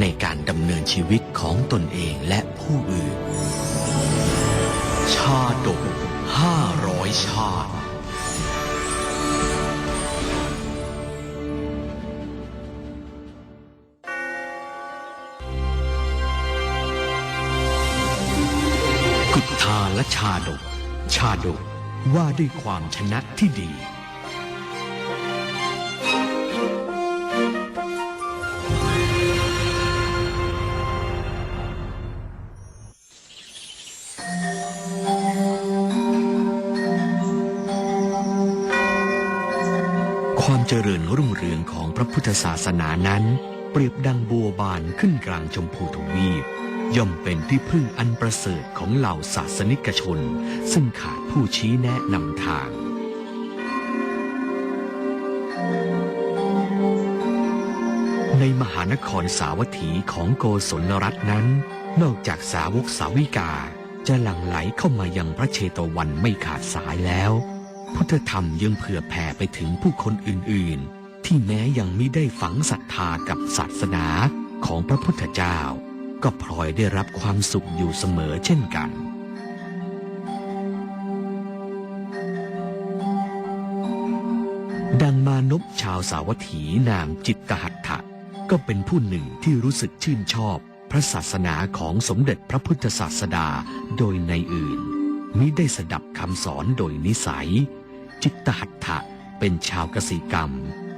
ในการดำเนินชีวิตของตนเองและผู้อื่น ชาดกห้าร้อยชาติ กุทาและชาดก ชาดกว่าด้วยความชนะที่ดี ความเจริญรุ่งเรืองของพระพุทธศาสนานั้น เปรียบดังบัวบานขึ้นกลางชมพูทวีป ย่อมเป็นที่พึ่งอันประเสริฐของเหล่าศาสนิกชน ซึ่งขาดผู้ชี้แนะนำทางในมหานครสาวัตถีของโกศลรัตน์นั้น นอกจากสาวกสาวิกา จะหลั่งไหลเข้ามายังพระเชตวันไม่ขาดสายแล้ว พุทธธรรมยังเผื่อแผ่ไปถึงผู้คนอื่นๆ ที่แม้ยังไม่ได้ฝังศรัทธากับศาสนาของพระพุทธเจ้า ก็พลอยได้รับความสุขอยู่เสมอเช่นกันดังมานพชาวสาวัตถีนามจิตตหัตถะก็เป็นผู้หนึ่งที่รู้สึกชื่นชอบพระศาสนาของสมเด็จพระพุทธศาสดาโดยในอื่น มิได้สดับคำสอนโดยนิสัย จิตตหัตถะเป็นชาวกสิกรรม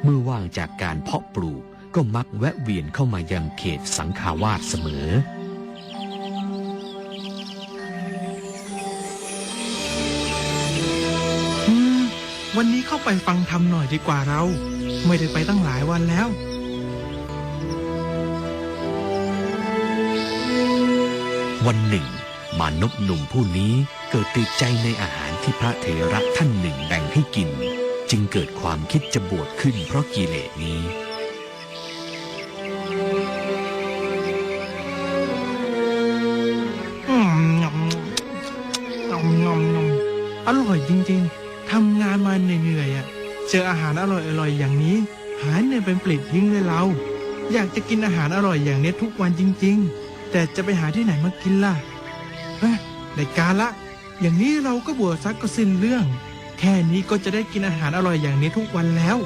เมื่อว่างจากการเพาะปลูกก็มักแวะเวียนเข้ามายังเขตสังขาวาสเสมออืมวันนี้เข้าไปฟังธรรมหน่อยดีกว่าเรา ไม่ได้ไปตั้งหลายวันแล้ว วันหนึ่ง มานพหนุ่มผู้นี้ เกิดติดใจในอาหารที่พระเถระท่านหนึ่งแบ่งให้กิน จึงเกิดความคิดจะบวชขึ้นเพราะกิเลสนี้อร่อยจริงๆ ทำงานมาเหนื่อยๆอะ เจออาหารอร่อยๆอย่างนี้ หายเหนื่อยเป็นปลิดทิ้งเลยเรา อยากจะกินอาหารอร่อยอย่างนี้ทุกวันจริง ๆ แต่จะไปหาที่ไหนมากินล่ะเฮ้ยได้การละ อย่างนี้เราก็บวชซักก็สิ้นเรื่อง แค่นี้ก็จะได้กินอาหารอร่อยอย่างนี้ทุกวันแล้ว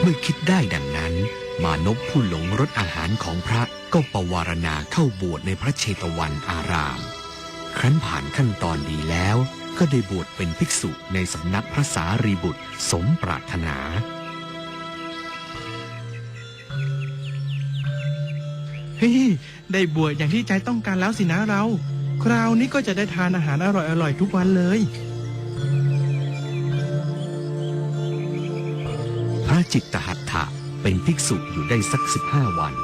เมื่อคิดได้ดังนั้น มานพผู้หลงรสอาหารของพระก็ปวารณาเข้าบวชในพระเชตวันอาราม ครั้นผ่านขั้นตอนดีแล้ว ก็ได้บวชเป็นภิกษุในสำนักพระสารีบุตรสมปรารถนา เฮ้ยได้บวชอย่างที่ใจต้องการแล้วสินะเรา คราวนี้ก็จะได้ทานอาหารอร่อยๆทุกวันเลยพระจิตตหัตถะเป็นภิกษุอยู่ได้สักสิบห้าวัน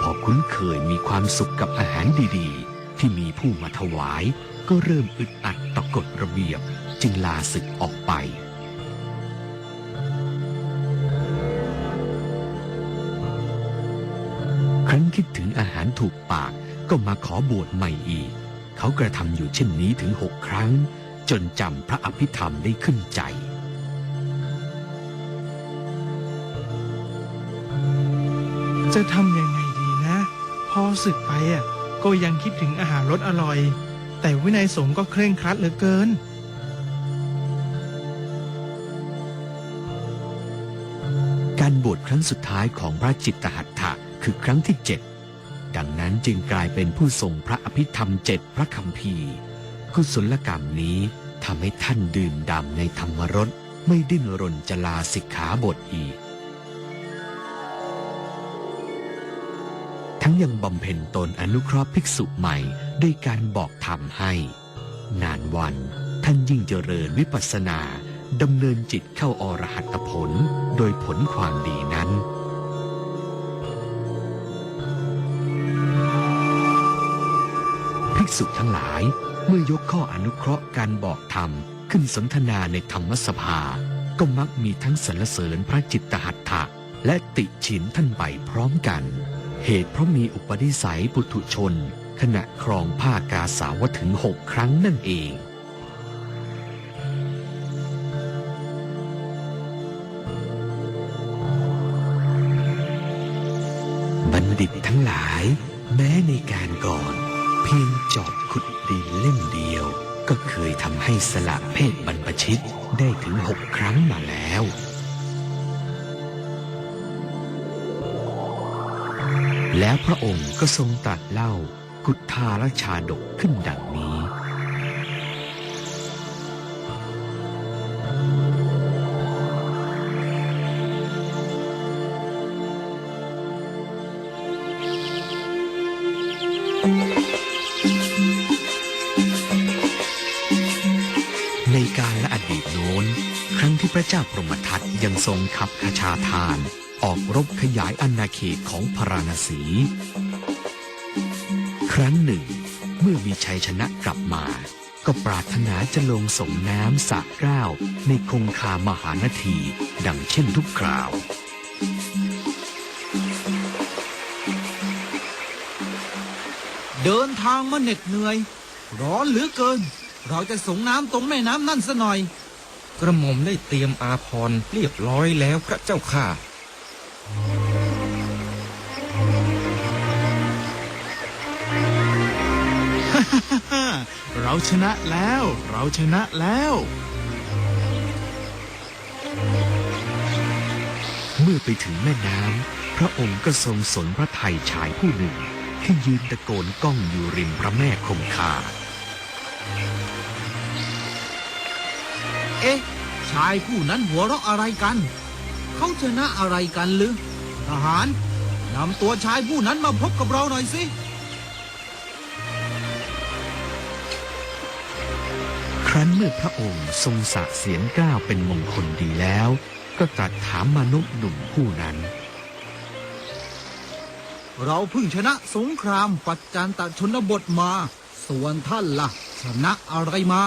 พอคุ้นเคยมีความสุขกับอาหารดีๆ ที่มีผู้มาถวาย ก็เริ่มอึดอัดต่อกฎระเบียบ จึงลาศึกออกไป รั้นคิดถึงอาหารถูกปากก็มาขอบวชใหม่อีก เขากระทำอยู่เช่นนี้ถึงหกครั้ง จนจำพระอภิธรรมได้ขึ้นใจจะทำยังไงดีนะ พอศึกไปอะก็ยังคิดถึงอาหารรสอร่อย แต่วินัยสงฆ์ก็เคร่งครัดเหลือเกิน การบวชครั้งสุดท้ายของพระจิตตหัตถะ คือครั้งที่เจ็ดดังนั้นจึงกลายเป็นผู้ทรงพระอภิธรรมเจ็ดพระคำพีกุศลกรรมนี้ทำให้ท่านดื่มด่ำในธรรมรสไม่ดิ้นรนจะลาสิกขาบทอีก ทั้งยังบำเพ็ญตนอนุเคราะห์ภิกษุใหม่ด้วยการบอกธรรมให้ นานวันท่านยิ่งเจริญวิปัสสนาดำเนินจิตเข้าอรหัตผลโดยผลความดีนั้น ษุทั้งหลาย เมื่อยกข้ออนุเคราะห์การบอกธรรมขึ้นสนทนาในธรรมสภา ก็มักมีทั้งสรรเสริญพระจิตตหัตถะและติฉินท่านไปพร้อมกัน เหตุเพราะมีอุปนิสัยปุถุชน ขณะครองผ้ากาสาวถึงหกครั้งนั่นเองบัณฑิตทั้งหลาย แม้ในการก่อน เพียงจอบขุดดินเล่มเดียว ก็เคยทำให้สละเพศบรรพชิตได้ถึงหกครั้งมาแล้วแล้วพระองค์ก็ทรงตรัสเล่ากุฏทาลชาดกขึ้นดังนี้ ในการและอดีตโน้น ครั้งที่พระเจ้าพรหมทัตยังทรงขับขชาทาน ออกรบขยายอาณาเขตของพราณสี ครั้งหนึ่ง เมื่อมีชัยชนะกลับมา ก็ปรารถนาจะลงสมน้ำสระเกล้าในคงคามหานาที ดังเช่นทุกคราวเดินทางมาเหน็ดเหนื่อย ร้อนเหลือเกิน เราจะส่งน้ำตรงแม่น้ำนั่นซะหน่อย กระหม่อมได้เตรียมอาภรณ์เรียบร้อยแล้วพระเจ้าค่ะ เราชนะแล้ว เราชนะแล้ว เมื่อไปถึงแม่น้ำพระองค์ก็ทรงสนพระทัยชายผู้หนึ่ง ที่ยืนตะโกนก้องอยู่ริมพระแม่คงคา เอ๊ะ ชายผู้นั้นหัวเราะอะไรกัน เขาชนะอะไรกันหรือทหารนำตัวชายผู้นั้นมาพบกับเราหน่อยสิครั้นเมื่อพระองค์ทรงสะเสียงกล้าวเป็นมงคลดีแล้ว ก็ตรัสถามมนุษย์หนุ่มผู้นั้น เราเพิ่งชนะสงครามปัจจันตชนบทมา ส่วนท่านล่ะ ชนะอะไรมา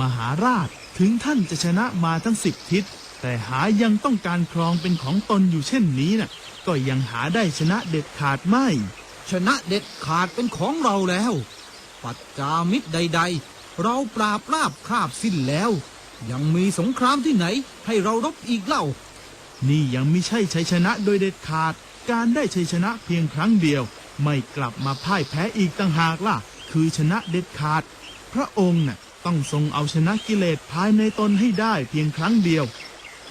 มหาราชถึงท่านจะชนะมาทั้งสิบทิศ แต่หายังต้องการครองเป็นของตนอยู่เช่นนี้น่ะ ก็ยังหาได้ชนะเด็ดขาดไม่ ชนะเด็ดขาดเป็นของเราแล้ว ปัจจามิตรใด ๆ เราปราบราบคาบสิ้นแล้ว ยังมีสงครามที่ไหน ให้เรารบอีกเล่า นี่ยังไม่ใช่ชัยชนะโดยเด็ดขาด การได้ชัยชนะเพียงครั้งเดียว ไม่กลับมาพ่ายแพ้อีกต่างหากล่ะ คือชนะเด็ดขาด พระองค์น่ะต้องทรงเอาชนะกิเลสภายในตนให้ได้เพียงครั้งเดียว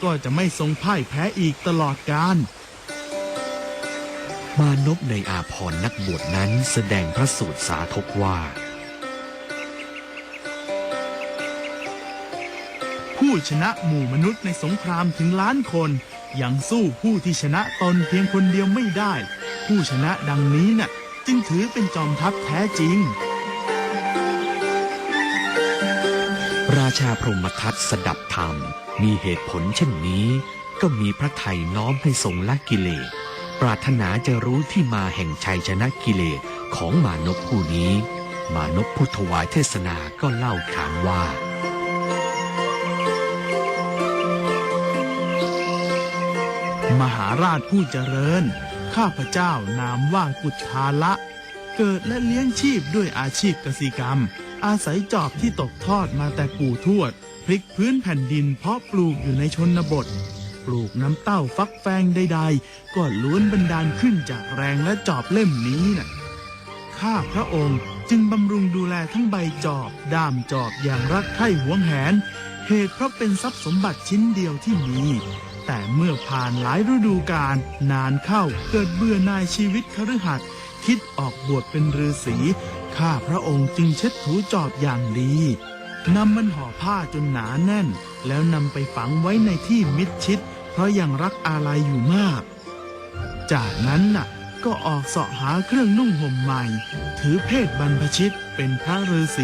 ก็จะไม่ทรงพ่ายแพ้อีกตลอดกาลมานพในอาพรณ์นักบวชนั้นแสดงพระสูตรสาธกว่า ผู้ชนะหมู่มนุษย์ในสงครามถึงล้านคน ยังสู้ผู้ที่ชนะตนเพียงคนเดียวไม่ได้ ผู้ชนะดังนี้น่ะ จึงถือเป็นจอมทัพแท้จริง ราชาพรหมทัตสดับธรรม มีเหตุผลเช่นนี้ ก็มีพระไทยน้อมให้ทรงละกิเลสปรารถนาจะรู้ที่มาแห่งชัยชนะกิเลสของมานพผู้นี้ มานพผู้ถวายเทศนาก็เล่าขานว่า มหาราชผู้เจริญ ข้าพเจ้านามว่ากุฏาละ เกิดและเลี้ยงชีพด้วยอาชีพกสิกรรม อาศัยจอบที่ตกทอดมาแต่ปู่ทวด พลิกพื้นแผ่นดินเพาะปลูกอยู่ในชนบท ปลูกน้ำเต้าฟักแฟงใดๆ ก็ล้วนบันดาลขึ้นจากแรงและจอบเล่มนี้น่ะข้าพระองค์จึงบำรุงดูแลทั้งใบจอบ ด้ามจอบอย่างรักใคร่หวงแหน เหตุเพราะเป็นทรัพย์สมบัติชิ้นเดียวที่มี แต่เมื่อผ่านหลายฤดูกาลนานเข้าเกิดเบื่อนายชีวิตคฤหัสถ์คิดออกบวชเป็นฤาษีข้าพระองค์จึงเช็ดถูจอบอย่างดีนำมันห่อผ้าจนหนาแน่น แล้วนำไปฝังไว้ในที่มิดชิด เพราะยังรักอาลัยอยู่มาก จากนั้นน่ะ ก็ออกเสาะหาเครื่องนุ่งห่มใหม่ ถือเพศบรรพชิตเป็นพระฤาษี